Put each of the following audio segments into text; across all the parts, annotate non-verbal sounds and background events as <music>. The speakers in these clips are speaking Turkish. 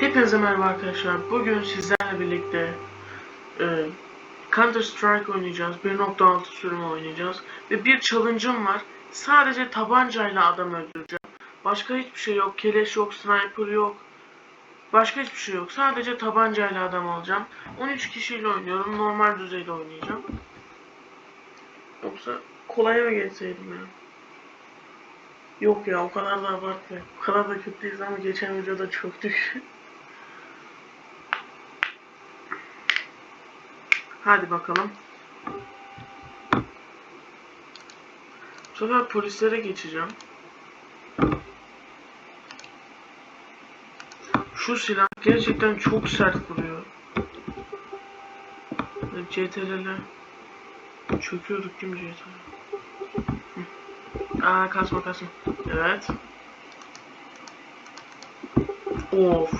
Hepinize merhaba arkadaşlar. Bugün sizlerle birlikte e, Counter Strike oynayacağız. 1.6 sürümü oynayacağız. Ve bir challenge'ım var. Sadece tabancayla adam öldüreceğim. Başka hiçbir şey yok. Keleş yok, sniper yok. Başka hiçbir şey yok. Sadece tabancayla adam alacağım. 13 kişiyle oynuyorum. Normal düzeyde oynayacağım. Yoksa kolaya mı geçseydim ya? Yok ya o kadar da abartma. O kadar da kötü değiliz ama geçen videoda çöktük. <laughs> Hadi bakalım. Bu polislere geçeceğim. Şu silah gerçekten çok sert vuruyor. CTRL'e çöküyorduk değil mi CTRL? Aa kasma kasma. Evet. Of.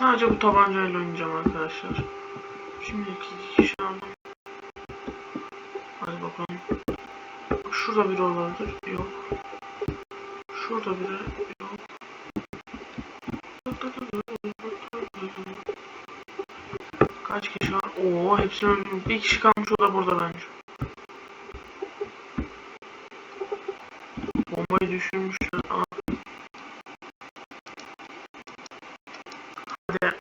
Sadece bu tabancayla oynayacağım arkadaşlar. Şimdi iki kişi aldım. Hadi bakalım. Şurada biri olabilir. Yok. Şurada biri yok. Kaç kişi var? Oo hepsini öldürdüm. Bir kişi kalmış o da burada bence. Bombayı düşürmüşler. Aa. Hadi.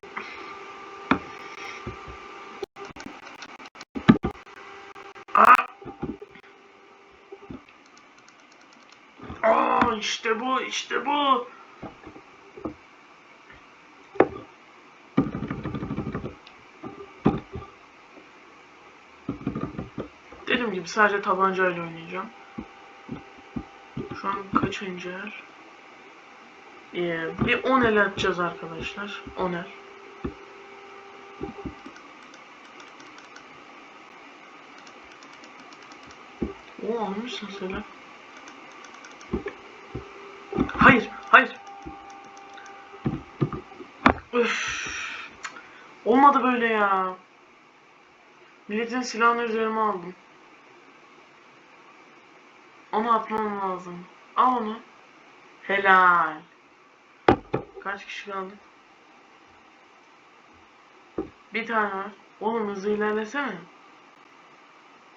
Aa. Aa işte bu. Dediğim gibi sadece tabancayla oynayacağım. Şu an kaçıncı el? Ee, bir 10 el atacağız arkadaşlar. 10 el. Oo almışsın sen. Hayır. Üf. Olmadı böyle ya. Milletin silahını üzerime aldım. Onu atmam lazım. Al onu. Helal. Kaç kişi kaldı? Bir tane var. Oğlum hızlı ilerlesene.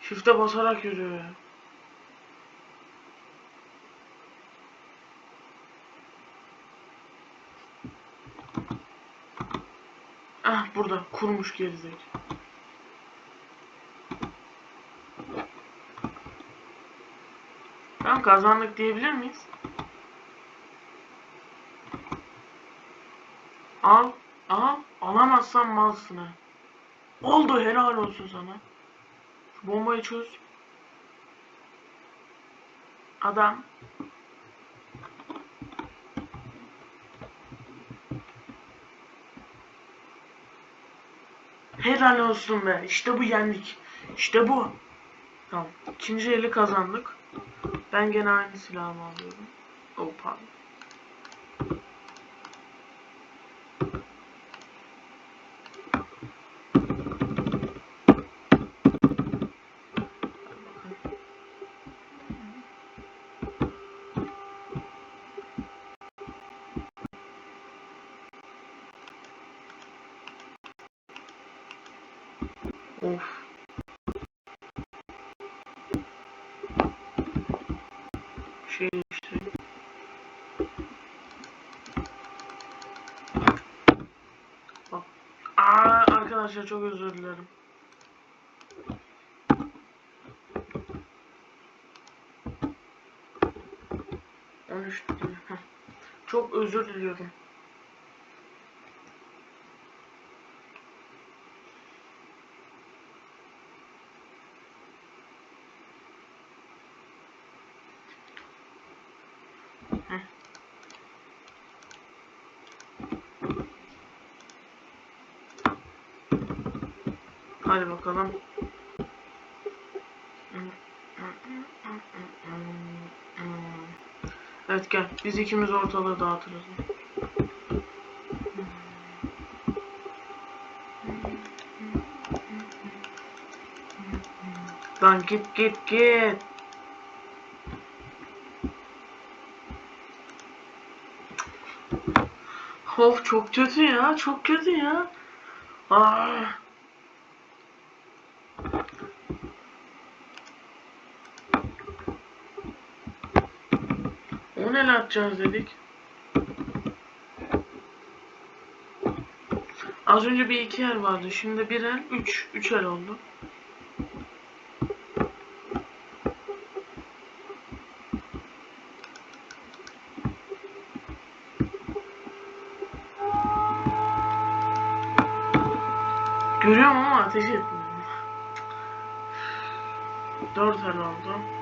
Shift'e basarak yürü. Ah burada kurmuş gerizek. Tamam kazandık diyebilir miyiz? Al, al, alamazsan malsın ha. Oldu helal olsun sana. Şu bombayı çöz. Adam. Helal olsun be. İşte bu yendik. İşte bu. Tamam. İkinci eli kazandık. Ben gene aynı silahımı alıyorum. Oh pardon. Of. Şey. Bak. Aa, arkadaşlar çok özür dilerim. Çok özür diliyorum. Hadi bakalım. Evet gel. Biz ikimiz ortalığı dağıtırız. Lan git git git. Of çok kötü ya. Çok kötü ya. Aa. O ne atacağız dedik. Az önce bir iki el vardı. Şimdi bir el, üç. Üç el oldu. Görüyorum ama ateş etmiyor. Dört el oldu.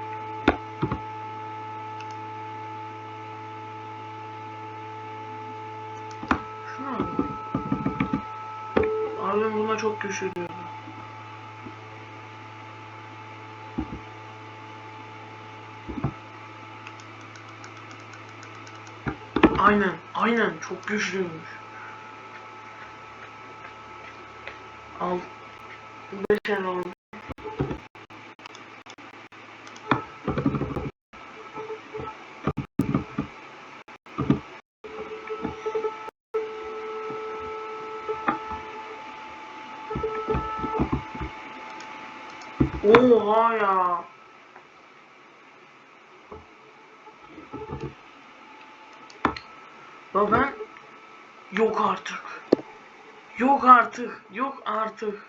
Çok güçlü diyordu. Aynen, aynen çok güçlüymüş. Al. Beş el oldu. Oha ya. Ya ben yok artık. Yok artık. Yok artık.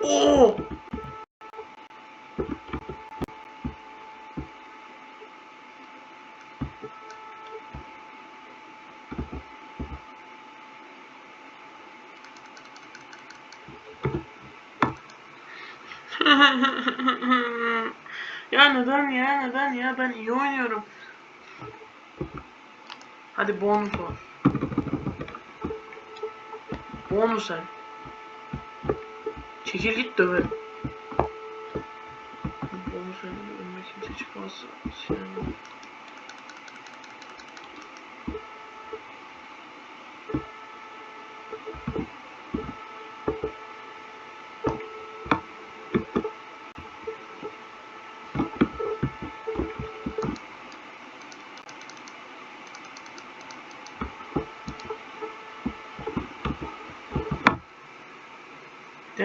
Oo! <laughs> ya neden ya neden ya ben iyi oynuyorum. Hadi bonus var. Bonus el. Çekil git döverim. Bonus el önüme kimse çıkmazsa sinirlenir.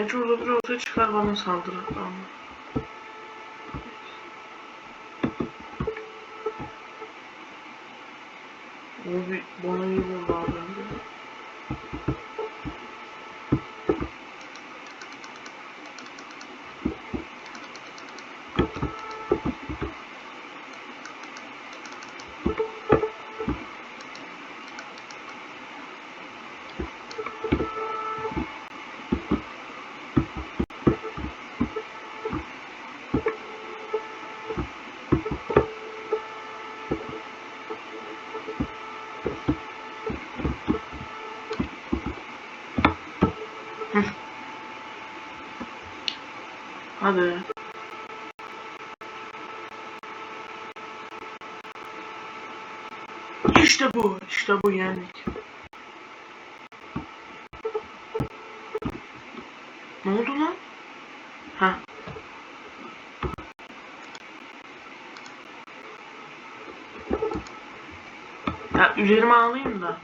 Genç orada bir olsa çıkar bana saldırır. O bir bana iyi vurdu abi önce. Hadi. İşte bu, işte bu yendik. Ne oldu lan? Ha. Ya üzerime alayım da.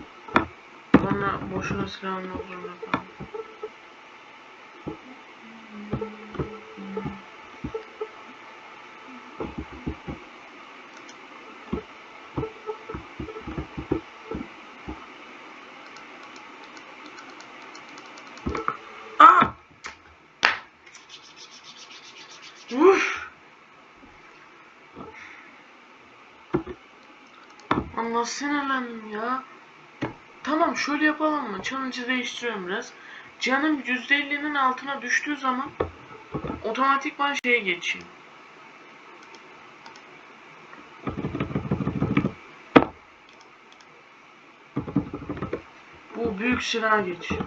Sonra boşuna silahını olduğunu falan. Aa! Uf! Sinirlendim ya. Tamam şöyle yapalım mı? Challenge'ı değiştiriyorum biraz. Canım %50'nin altına düştüğü zaman otomatikman şeye geçeyim. Bu büyük silaha geçeyim.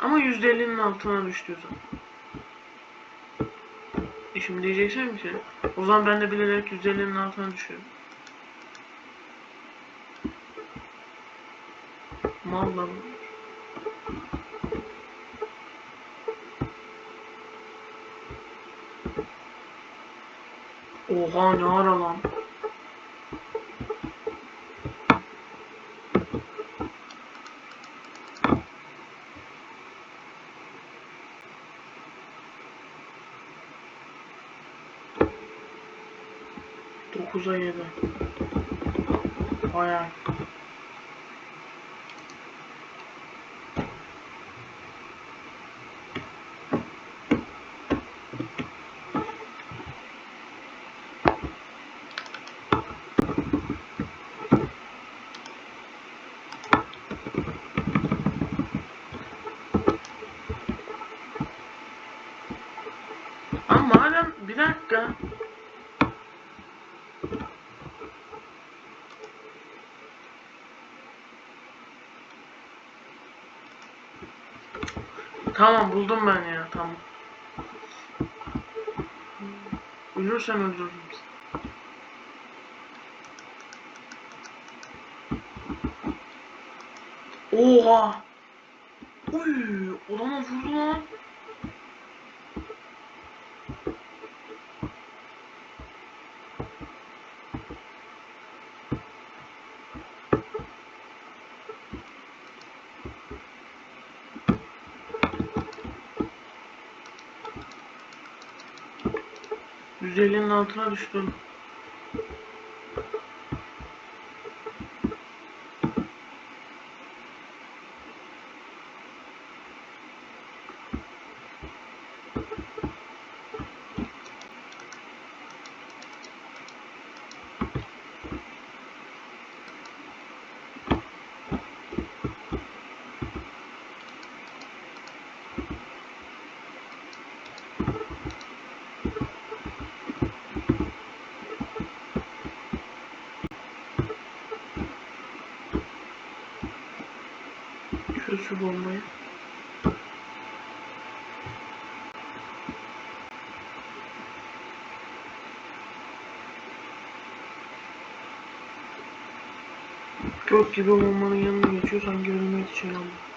Ama %50'nin altına düştüğü zaman. Şimdi diyeceksin ki o zaman ben de bilerek 150'nin altına düşüyorum. Mal. Oha ne ara lan. Dokuza yedi. Bayağı. Ama madem bir dakika. Tamam buldum ben ya tamam. Ölürsen öldürürüm seni. Oha! Uy, adama vurdu lan. Yüzeylerin altına düştüm. Şu bombayı. Gök gibi bombanın yanına geçiyorsan görünmek için ama.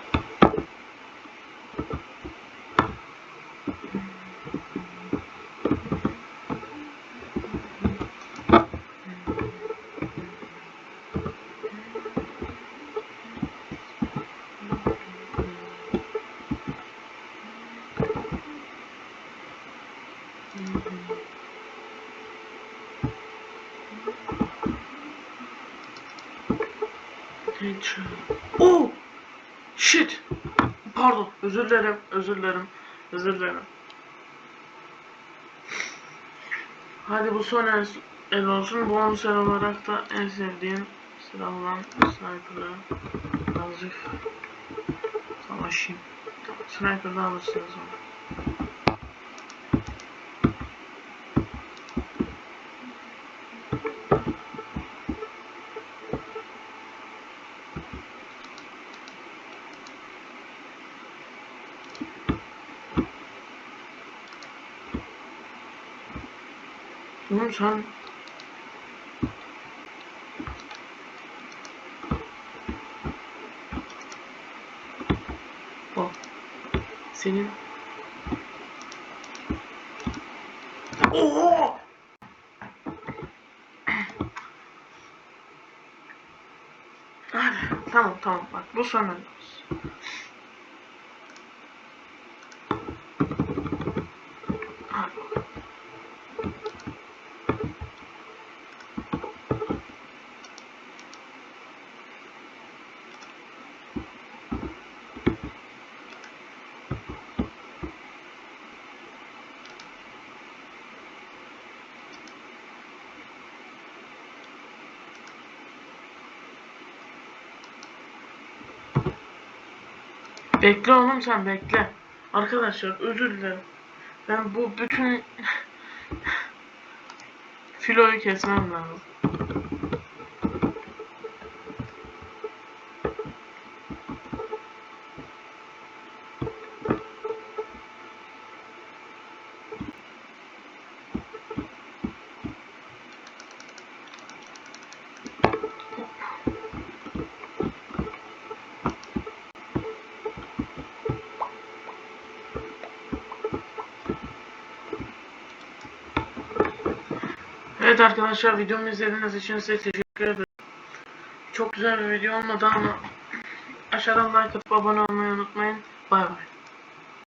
Headshot. Oh! Shit! Pardon, özür dilerim, özür dilerim, özür dilerim. Hadi bu son el, el olsun. Bonus el olarak da en sevdiğim silah olan sniper'ı azıcık savaşayım. Sniper'da alırsınız onu. Oğlum sen Bak senin Oha! Hadi tamam tamam bak bu son önümüz. Bekle oğlum sen bekle. Arkadaşlar özür dilerim. Ben bu bütün <laughs> filoyu kesmem lazım. Evet arkadaşlar videomu izlediğiniz için size teşekkür ederim. Çok güzel bir video olmadı ama aşağıdan like atıp abone olmayı unutmayın. Bay bay.